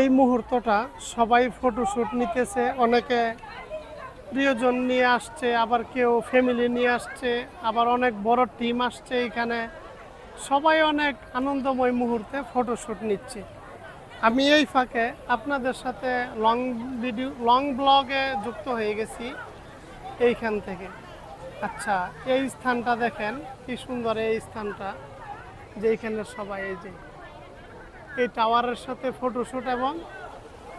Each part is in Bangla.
এই মুহূর্তটা সবাই ফটোশ্যুট নিতেছে, অনেকে প্রিয়জন নিয়ে আসছে, আবার কেউ ফ্যামিলি নিয়ে আসছে, আবার অনেক বড় টিম আসছে এখানে। সবাই অনেক আনন্দময় মুহূর্তে ফটোশ্যুট নিচ্ছে। আমি এই ফাঁকে আপনাদের সাথে লং ভিডিও লং ব্লগে যুক্ত হয়ে গেছি এইখান থেকে। আচ্ছা এই স্থানটা দেখেন, কি সুন্দর এই স্থানটা যে এইখানে সবাই এই যে এই টাওয়ারের সাথে ফটোশ্যুট এবং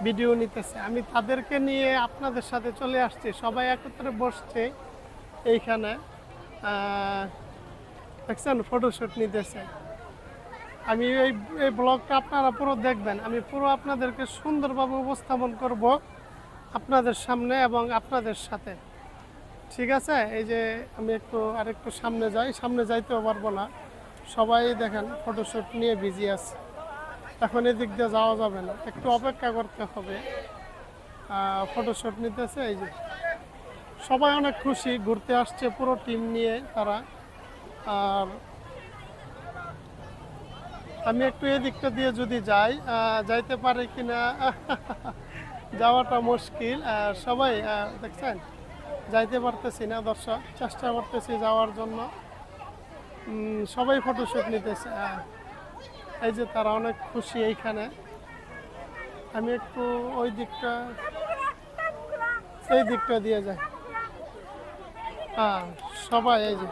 ভিডিও নিতেছে। আমি তাদেরকে নিয়ে আপনাদের সাথে চলে আসছি। সবাই একত্রে বসছে এইখানে। দেখছেন ফটোশ্যুট নিতেছে। আমি এই এই ব্লগটা আপনারা পুরো দেখবেন। আমি পুরো আপনাদেরকে সুন্দরভাবে উপস্থাপন করব আপনাদের সামনে এবং আপনাদের সাথে। ঠিক আছে? এই যে আমি একটু, আরেকটু সামনে যাই। সামনে যাইতেও পারব না। সবাই দেখেন ফটোশ্যুট নিয়ে বিজি আছে। এখন এদিক দিয়ে যাওয়া যাবে না। একটু অপেক্ষা করতে হবে। ফটোশ্যুট নিতেছে, এই যে। সবাই অনেক খুশি, ঘুরতে আসছে পুরো টিম নিয়ে তারা। আর আমি একটু এদিকটা দিয়ে যদি যাই যাইতে পারে কিনা? যাওয়াটা মুশকিল। সবাই দেখছেন? যাইতে পারতেছি না দর্শক। চেষ্টা করতেছি যাওয়ার জন্য। সবাই ফটোশ্যুট নিতেছে। এই যে তারা অনেক খুশি এইখানে। আমি একটু ওই দিকটা সেই দিকটা দিয়ে যাই। হ্যাঁ সবাই এই যে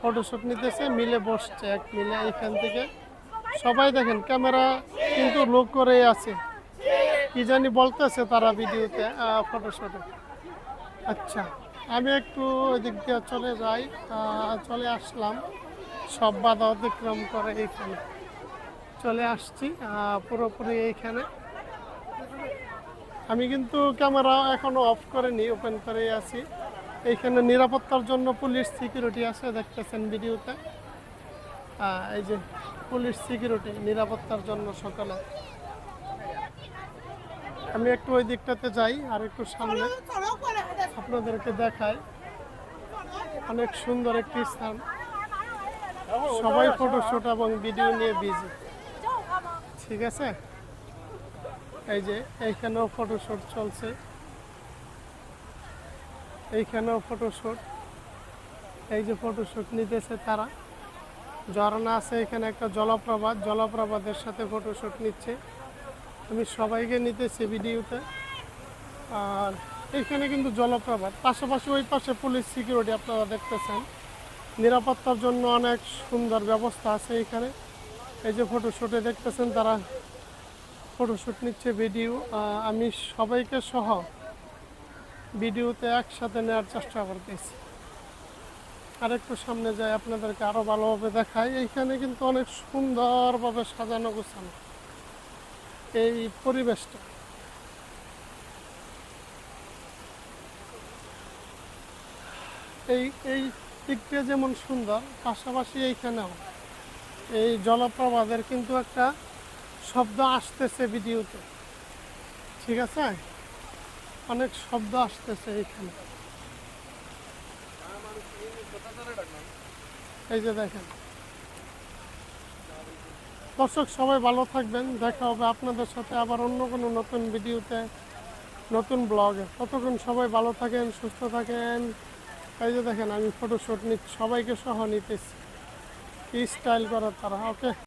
ফটোশ্যুট নিতেছে, মিলে বসছে এক মিলে এইখান থেকে। সবাই দেখেন, ক্যামেরা কিন্তু লোক করেই আছে। কি জানি বলতেছে তারা ভিডিওতে ফটোশ্যুটে আচ্ছা আমি একটু ওই দিক দিয়ে চলে যাই চলে আসলাম। সব বাধা অতিক্রম করে এইখানে। চলে আসছি পুরোপুরি এইখানে। আমি কিন্তু ক্যামেরা এখনও অফ করিনি, ওপেন করেই আছি। এইখানে নিরাপত্তার জন্য পুলিশ সিকিউরিটি আছে, দেখতেছেন ভিডিওতে। এই যে পুলিশ সিকিউরিটি, নিরাপত্তার জন্য সকালে। আমি একটু ওই দিকটাতে যাই, আর একটু সামনে আপনাদেরকে দেখাই। অনেক সুন্দর একটি স্থান। সবাই ফটোশুট এবং ভিডিও নিয়ে বিজি ঠিক আছে? এই যে, এইখানেও ফটোশুট চলছে। এইখানেও ফটোশুট এই যে ফটোশুট নিতেছে তারা। ঝর্ণা আছে এখানে একটা জলপ্রপাত, জলপ্রপাতের সাথে ফটোশুট নিচ্ছে। আমি সবাইকে নিতেছি ভিডিওতে। আর এইখানে কিন্তু জলপ্রপাত। পাশাপাশি ওই পাশে পুলিশ সিকিউরিটি আপনারা দেখতেছেন। নিরাপত্তার জন্য অনেক সুন্দর ব্যবস্থা আছে এখানে। এই যে ফটোশ্যুটে দেখতেছেন তারা ফটোশ্যুট নিচ্ছে ভিডিও আমি সবাইকে সহ ভিডিওতে একসাথে নেওয়ার চেষ্টা করতেছি। আর একটু সামনে যাই, আপনাদেরকে আরও ভালোভাবে দেখাই। এইখানে কিন্তু অনেক সুন্দরভাবে সাজানো গোছানো। এই পরিবেশটা। এই এই দিকটা যেমন সুন্দর, পাশাপাশি এইখানেও। এই জলপ্রপাতের কিন্তু একটা শব্দ আসতেছে ভিডিওতে। ঠিক আছে? অনেক শব্দ আসতেছে এইখানে এই যে দেখেন। দর্শক, সবাই ভালো থাকবেন। দেখা হবে আপনাদের সাথে আবার অন্য কোনো নতুন ভিডিওতে, নতুন ব্লগে। ততক্ষণ সবাই ভালো থাকেন, সুস্থ থাকেন। এই যে দেখেন, আমি ফটোশ্যুট নিচ্ছি, সবাইকে সহ নিতেছি। স্টাইল করে তারা ওকে